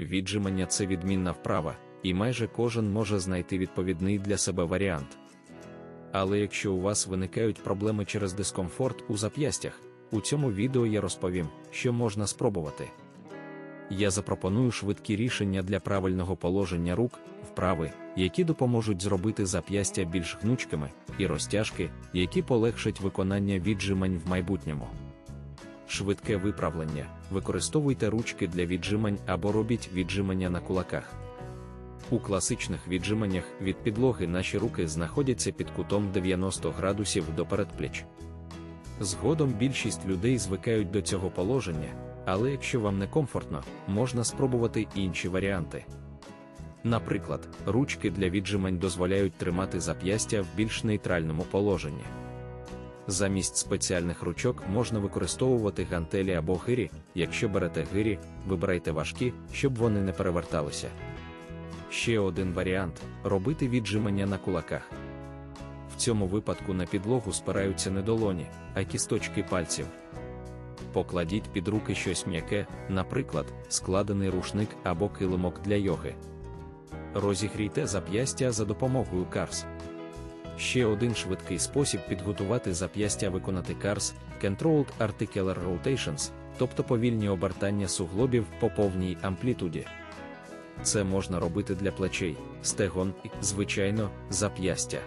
віджимання це відмінна вправа, і майже кожен може знайти відповідний для себе варіант. Але якщо у вас виникають проблеми через дискомфорт у зап'ястях, у цьому відео я розповім, що можна спробувати. Я запропоную швидкі рішення для правильного положення рук, вправи, які допоможуть зробити зап'ястя більш гнучкими, і розтяжки, які полегшать виконання віджимань в майбутньому. Швидке виправлення. Використовуйте ручки для віджимань або робіть віджимання на кулаках. У класичних віджиманнях від підлоги наші руки знаходяться під кутом 90 градусів до передпліч. Згодом більшість людей звикають до цього положення, але якщо вам не комфортно, можна спробувати інші варіанти. Наприклад, ручки для віджимань дозволяють тримати зап'ястя в більш нейтральному положенні. Замість спеціальних ручок можна використовувати гантелі або гирі. Якщо берете гирі, вибирайте важкі, щоб вони не переверталися. Ще один варіант робити віджимання на кулаках. В цьому випадку на підлогу спираються не долоні, а кісточки пальців. Покладіть під руки щось м'яке, наприклад, складений рушник або килимок для йоги. Розігрійте зап'ястя за допомогою карс. Ще один швидкий спосіб підготувати зап'ястя виконати карс Controlled Articular Rotations, тобто повільні обертання суглобів по повній амплітуді. Це можна робити для плечей, стегон і, звичайно, зап'ястя.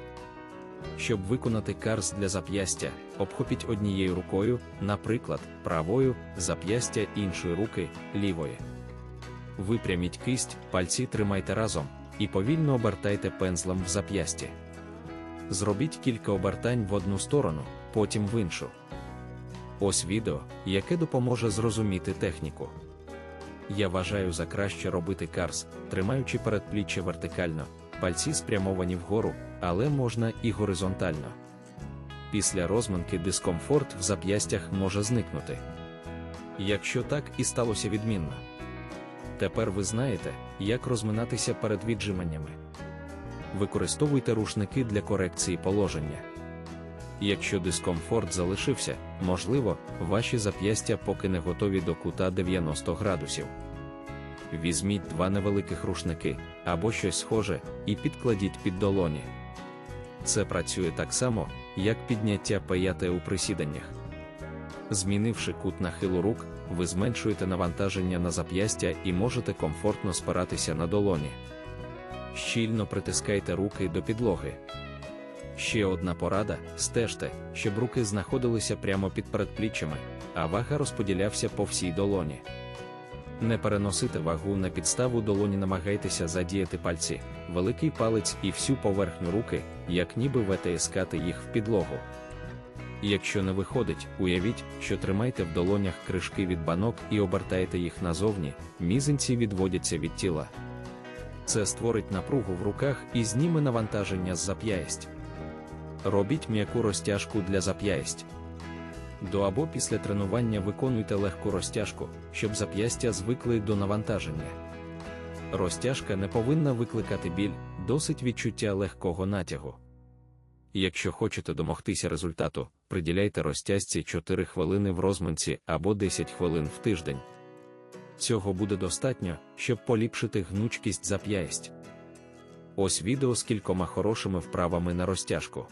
Щоб виконати карс для зап'ястя, обхопіть однією рукою, наприклад, правою, зап'ястя іншої руки, лівої. Випряміть кисть, пальці тримайте разом і повільно обертайте пензлем в зап'ясті. Зробіть кілька обертань в одну сторону, потім в іншу. Ось відео, яке допоможе зрозуміти техніку. Я вважаю за краще робити карс, тримаючи передпліччя вертикально, пальці спрямовані вгору, але можна і горизонтально. Після розминки дискомфорт в зап'ястях може зникнути. Якщо так і сталося відмінно. Тепер ви знаєте, як розминатися перед віджиманнями. Використовуйте рушники для корекції положення. Якщо дискомфорт залишився, можливо, ваші зап'ястя поки не готові до кута 90 градусів. Візьміть два невеликих рушники або щось схоже і підкладіть під долоні. Це працює так само, як підняття паяти у присіданнях. Змінивши кут нахилу рук, ви зменшуєте навантаження на зап'ястя і можете комфортно спиратися на долоні. Щільно притискайте руки до підлоги. Ще одна порада: стежте, щоб руки знаходилися прямо під передпліччями, а вага розподілявся по всій долоні. Не переносите вагу на підставу долоні, намагайтеся задіяти пальці, великий палець і всю поверхню руки, як ніби витискати їх в підлогу. Якщо не виходить, уявіть, що тримаєте в долонях кришки від банок і обертаєте їх назовні, мізинці відводяться від тіла. Це створить напругу в руках і зніме навантаження з зап'ясть. Робіть м'яку розтяжку для зап'ясть. До або після тренування виконуйте легку розтяжку, щоб зап'ястя звикли до навантаження. Розтяжка не повинна викликати біль, досить відчуття легкого натягу. Якщо хочете домогтися результату, приділяйте розтяжці 4 хвилини в розминці або 10 хвилин в тиждень. Цього буде достатньо, щоб поліпшити гнучкість зап'ясть. Ось відео з кількома хорошими вправами на розтяжку.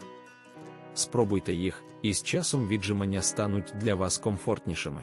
Спробуйте їх, і з часом віджимання стануть для вас комфортнішими.